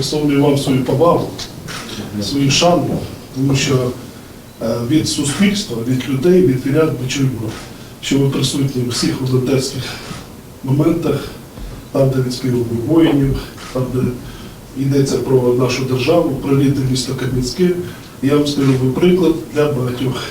Висловлюю вам свою повагу, свою шану, тому що е, від суспільства, від людей, від вірян ми чуємо, що ви присутні у всіх волонтерських моментах, там, де відспівуємо воїнів, там, де йдеться про нашу державу, про рідне місто Кам'янське. Я вам скажу приклад для багатьох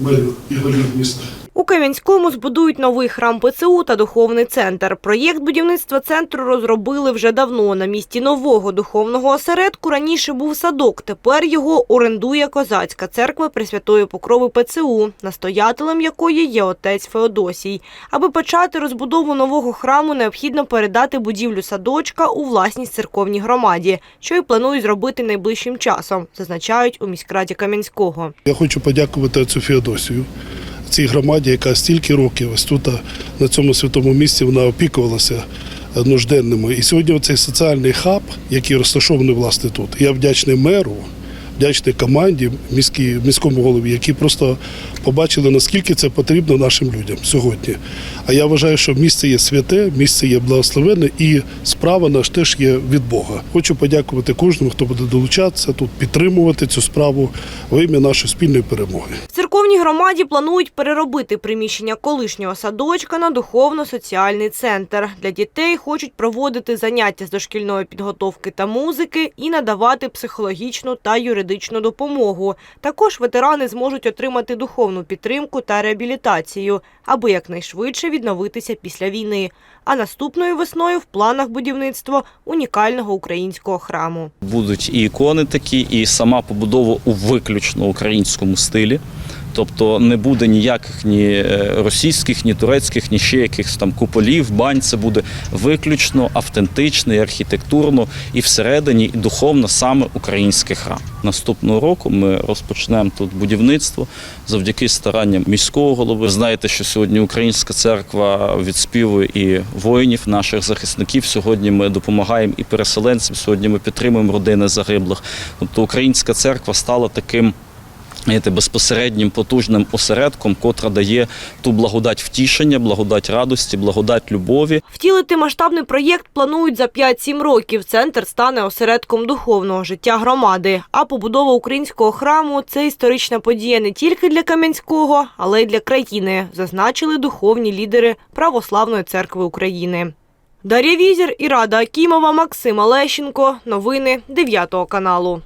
мерів і голів міста. У Кам'янському збудують новий храм ПЦУ та духовний центр. Проєкт будівництва центру розробили вже давно. На місці нового духовного осередку раніше був садок. Тепер його орендує козацька церква Пресвятої Покрови ПЦУ, настоятелем якої є отець Феодосій. Аби почати розбудову нового храму, необхідно передати будівлю садочка у власність церковній громаді, що й планують зробити найближчим часом, зазначають у міськраді Кам'янського. Я хочу подякувати отцю Феодосію, цій громаді, яка стільки років ось тут на цьому святому місці вона опікувалася е, нужденними. І сьогодні цей соціальний хаб, який розташований власне тут, я вдячний меру, вдячний команді, міській, міському голові, які просто побачили, наскільки це потрібно нашим людям сьогодні. А я вважаю, що місце є святе, місце є благословенне і справа наш теж є від Бога. Хочу подякувати кожному, хто буде долучатися тут, підтримувати цю справу во ім'я нашої спільної перемоги. Церковній громаді планують переробити приміщення колишнього садочка на духовно-соціальний центр. Для дітей хочуть проводити заняття з дошкільної підготовки та музики і надавати психологічну та юридичну допомогу. Також ветерани зможуть отримати духовну підтримку та реабілітацію, аби якнайшвидше відновитися після війни. А наступною весною в планах будівництва унікального українського храму. Будуть і ікони такі, і сама побудова у виключно українському стилі. Тобто не буде ніяких ні е, російських, ні турецьких, ні ще якихось там куполів, бань. Це буде виключно автентично і архітектурно, і всередині, і духовно саме український храм. Наступного року ми розпочнемо тут будівництво завдяки старанням міського голови. Ви знаєте, що сьогодні українська церква відспівує і воїнів, наших захисників. Сьогодні ми допомагаємо і переселенцям. Сьогодні ми підтримуємо родини загиблих. Тобто українська церква стала таким. Безпосереднім потужним осередком, котра дає ту благодать втішення, благодать радості, благодать любові. Втілити масштабний проєкт планують за 5-7 років. Центр стане осередком духовного життя громади. А побудова українського храму це історична подія не тільки для Кам'янського, але й для країни, зазначили духовні лідери Православної церкви України. Дар'я Візір і Рада Акімова, Максим Олещенко. Новини 9 каналу.